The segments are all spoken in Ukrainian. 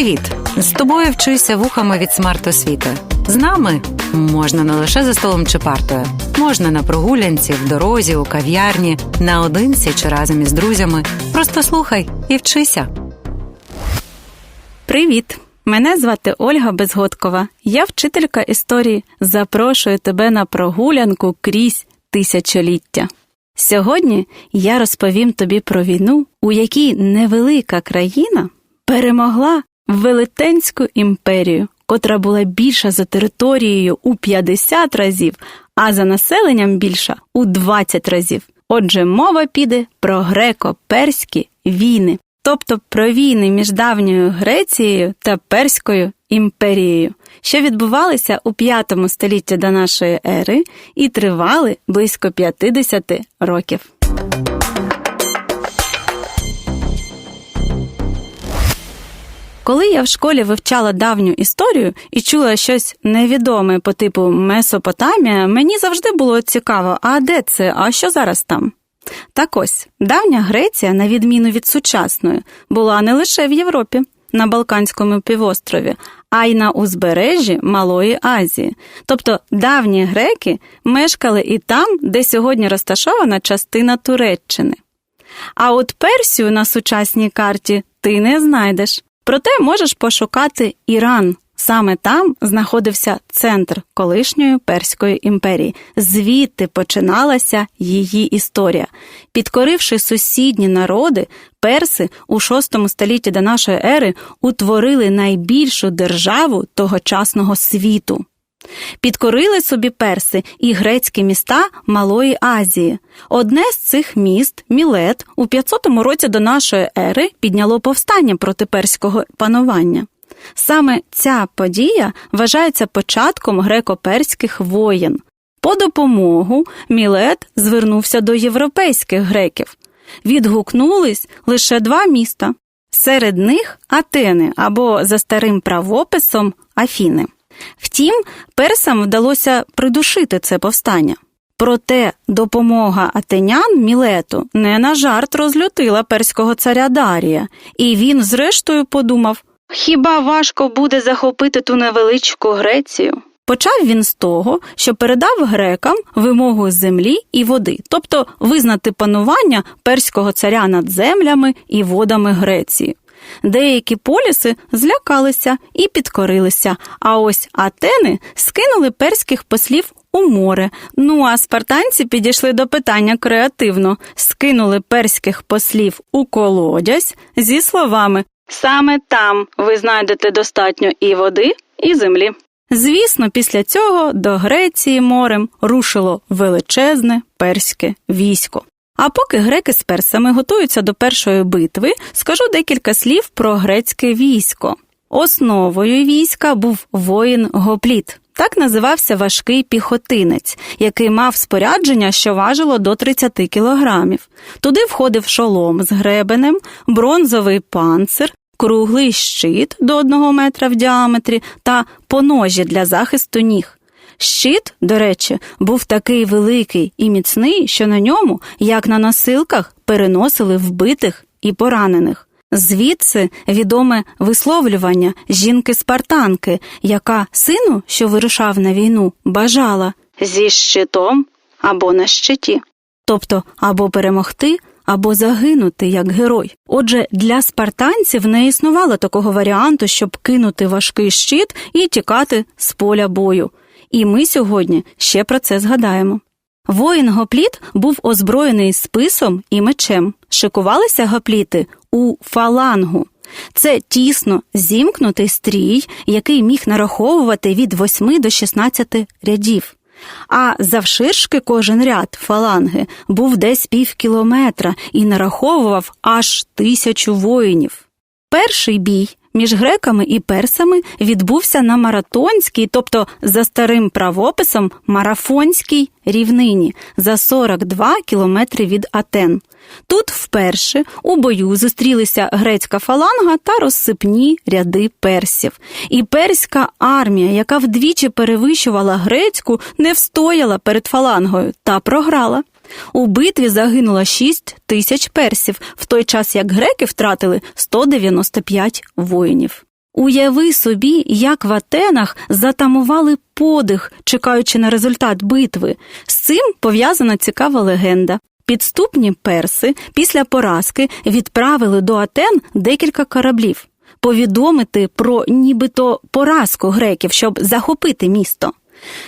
Привіт! З тобою вчуся вухами від смарт-освіти. З нами можна не лише за столом чи партою, можна на прогулянці, в дорозі, у кав'ярні, наодинці чи разом із друзями. Просто слухай і вчися. Привіт! Мене звати Ольга Безгодкова. Я вчителька історії. Запрошую тебе на прогулянку крізь тисячоліття. Сьогодні я розповім тобі про війну, у якій невелика країна перемогла Велетенську імперію, котра була більша за територією у 50 разів, а за населенням більша у 20 разів. Отже, мова піде про греко-перські війни, тобто про війни між давньою Грецією та Перською імперією, що відбувалися у 5 столітті до нашої ери і тривали близько 50 років. Коли я в школі вивчала давню історію і чула щось невідоме по типу Месопотамія, мені завжди було цікаво, а де це, а що зараз там? Так ось, давня Греція, на відміну від сучасної, була не лише в Європі, на Балканському півострові, а й на узбережжі Малої Азії. Тобто давні греки мешкали і там, де сьогодні розташована частина Туреччини. А от Персію на сучасній карті ти не знайдеш. Проте можеш пошукати Іран. Саме там знаходився центр колишньої Перської імперії. Звідти починалася її історія. Підкоривши сусідні народи, перси у VI столітті до нашої ери утворили найбільшу державу тогочасного світу. Підкорили собі перси і грецькі міста Малої Азії. Одне з цих міст, Мілет, у 500 році до нашої ери підняло повстання проти перського панування. Саме ця подія вважається початком греко-перських воєн. По допомогу Мілет звернувся до європейських греків. Відгукнулись лише два міста. Серед них Атени або за старим правописом Афіни. Втім, персам вдалося придушити це повстання. Проте допомога атенян Мілету не на жарт розлютила перського царя Дарія, і він, зрештою, подумав: хіба важко буде захопити ту невеличку Грецію? Почав він з того, що передав грекам вимогу землі і води, тобто визнати панування перського царя над землями і водами Греції. Деякі поліси злякалися і підкорилися, а ось Атени скинули перських послів у море. Ну а спартанці підійшли до питання креативно, скинули перських послів у колодязь зі словами Саме там ви знайдете достатньо і води, і землі. Звісно, після цього до Греції морем рушило величезне перське військо. А поки греки з персами готуються до першої битви, скажу декілька слів про грецьке військо. Основою війська був воїн Гопліт. Так називався важкий піхотинець, який мав спорядження, що важило до 30 кілограмів. Туди входив шолом з гребенем, бронзовий панцир, круглий щит до 1 метра в діаметрі та поножі для захисту ніг. Щит, до речі, був такий великий і міцний, що на ньому, як на носилках, переносили вбитих і поранених. Звідси відоме висловлювання жінки-спартанки, яка сину, що вирушав на війну, бажала зі щитом або на щиті, тобто або перемогти, або загинути як герой. Отже, для спартанців не існувало такого варіанту, щоб кинути важкий щит і тікати з поля бою. І ми сьогодні ще про це згадаємо. Воїн гопліт був озброєний списом і мечем. Шикувалися гопліти у фалангу. Це тісно зімкнутий стрій, який міг нараховувати від 8 до 16 рядів. А завширшки кожен ряд фаланги був десь пів кілометра і нараховував аж тисячу воїнів. Перший бій між греками і персами відбувся на маратонській, тобто за старим правописом марафонській рівнині за 42 кілометри від Атен. Тут вперше у бою зустрілися грецька фаланга та розсипні ряди персів. І перська армія, яка вдвічі перевищувала грецьку, не встояла перед фалангою та програла. У битві загинуло 6 тисяч персів, в той час як греки втратили 195 воїнів. Уяви собі, як в Атенах затамували подих, чекаючи на результат битви. З цим пов'язана цікава легенда. Підступні перси після поразки відправили до Атен декілька кораблів повідомити про нібито поразку греків, щоб захопити місто.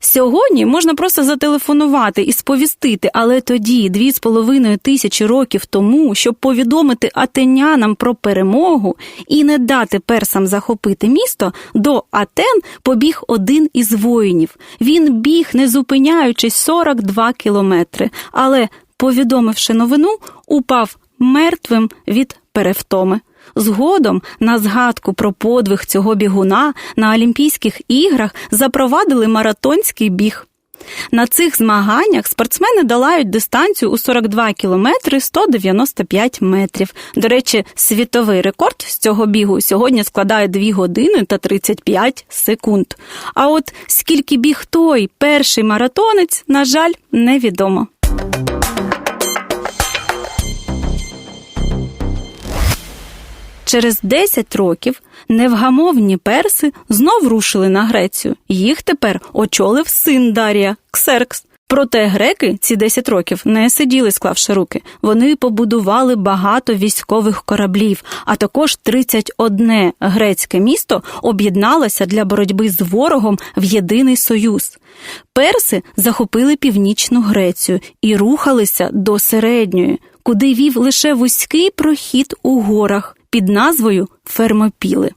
Сьогодні можна просто зателефонувати і сповістити, але тоді, дві з половиною тисячі років тому, щоб повідомити атенянам про перемогу і не дати персам захопити місто, до Атен побіг один із воїнів. Він біг, не зупиняючись 42 кілометри, але, повідомивши новину, упав мертвим від перевтоми. Згодом на згадку про подвиг цього бігуна на Олімпійських іграх запровадили маратонський біг. На цих змаганнях спортсмени долають дистанцію у 42 кілометри 195 метрів. До речі, світовий рекорд з цього бігу сьогодні складає 2 години та 35 секунд. А от скільки біг той перший маратонець, на жаль, невідомо. Через 10 років невгамовні перси знов рушили на Грецію. Їх тепер очолив син Дарія Ксеркс. Проте греки ці 10 років не сиділи, склавши руки. Вони побудували багато військових кораблів, а також 31 грецьке місто об'єдналося для боротьби з ворогом в єдиний союз. Перси захопили північну Грецію і рухалися до середньої, куди вів лише вузький прохід у горах під назвою Фермопіли.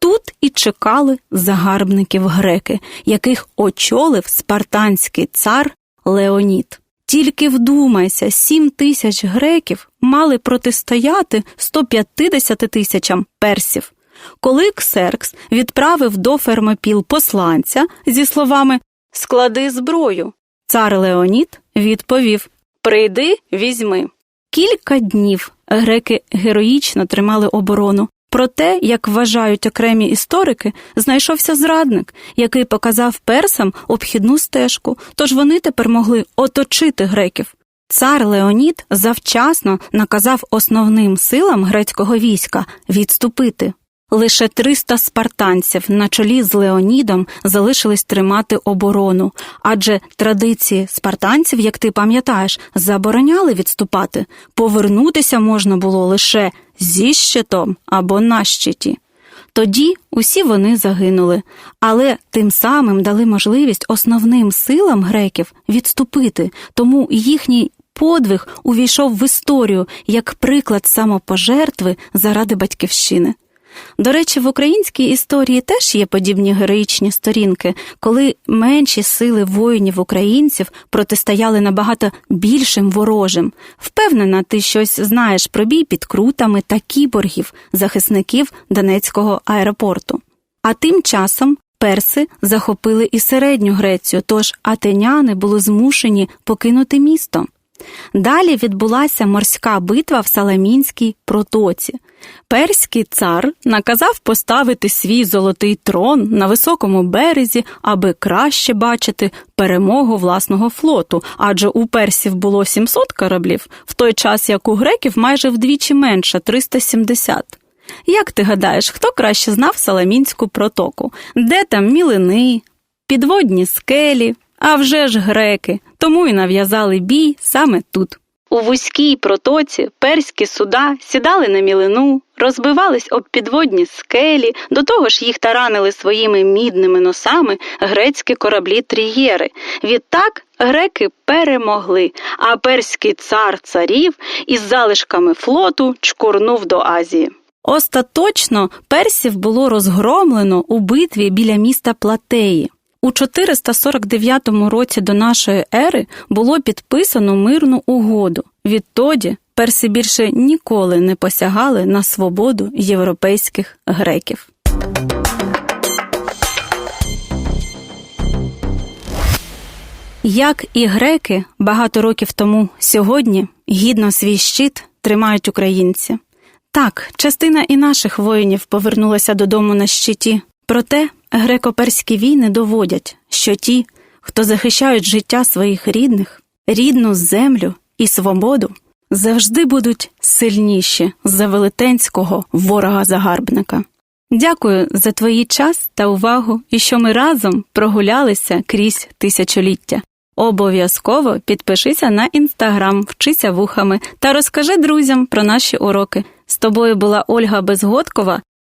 Тут і чекали загарбників греки, яких очолив спартанський цар Леонід. Тільки вдумайся, сім тисяч греків мали протистояти 150 тисячам персів. Коли Ксеркс відправив до Фермопіл посланця зі словами Склади зброю, цар Леонід відповів Прийди, візьми. Кілька днів греки героїчно тримали оборону. Проте, як вважають окремі історики, знайшовся зрадник, який показав персам обхідну стежку, тож вони тепер могли оточити греків. Цар Леонід завчасно наказав основним силам грецького війська відступити. Лише 300 спартанців на чолі з Леонідом залишились тримати оборону, адже традиції спартанців, як ти пам'ятаєш, забороняли відступати. Повернутися можна було лише зі щитом або на щиті. Тоді усі вони загинули, але тим самим дали можливість основним силам греків відступити, тому їхній подвиг увійшов в історію як приклад самопожертви заради батьківщини. До речі, в українській історії теж є подібні героїчні сторінки, коли менші сили воїнів українців протистояли набагато більшим ворожим. Впевнена, ти щось знаєш про бій під крутами та кіборгів, захисників Донецького аеропорту. А тим часом перси захопили і середню Грецію, тож атеняни були змушені покинути місто. Далі відбулася морська битва в Саламінській протоці. Перський цар наказав поставити свій золотий трон на високому березі, аби краще бачити перемогу власного флоту, адже у персів було 700 кораблів, в той час як у греків майже вдвічі менше 370. Як ти гадаєш, хто краще знав Саламінську протоку? Де там мілини, підводні скелі, а вже ж греки, тому і нав'язали бій саме тут. У вузькій протоці перські суда сідали на мілину, розбивались об підводні скелі, до того ж їх таранили своїми мідними носами грецькі кораблі трієри. Відтак греки перемогли, а перський цар царів із залишками флоту чкурнув до Азії. Остаточно персів було розгромлено у битві біля міста Платеї. У 449 році до нашої ери було підписано мирну угоду. Відтоді перси більше ніколи не посягали на свободу європейських греків. Як і греки багато років тому сьогодні гідно свій щит тримають українці. Так, частина і наших воїнів повернулася додому на щиті, проте греко-перські війни доводять, що ті, хто захищають життя своїх рідних, рідну землю і свободу, завжди будуть сильніші за велетенського ворога-загарбника. Дякую за твій час та увагу і що ми разом прогулялися крізь тисячоліття. Обов'язково підпишися на інстаграм, вчися вухами та розкажи друзям про наші уроки. З тобою була Ольга Безгодкова.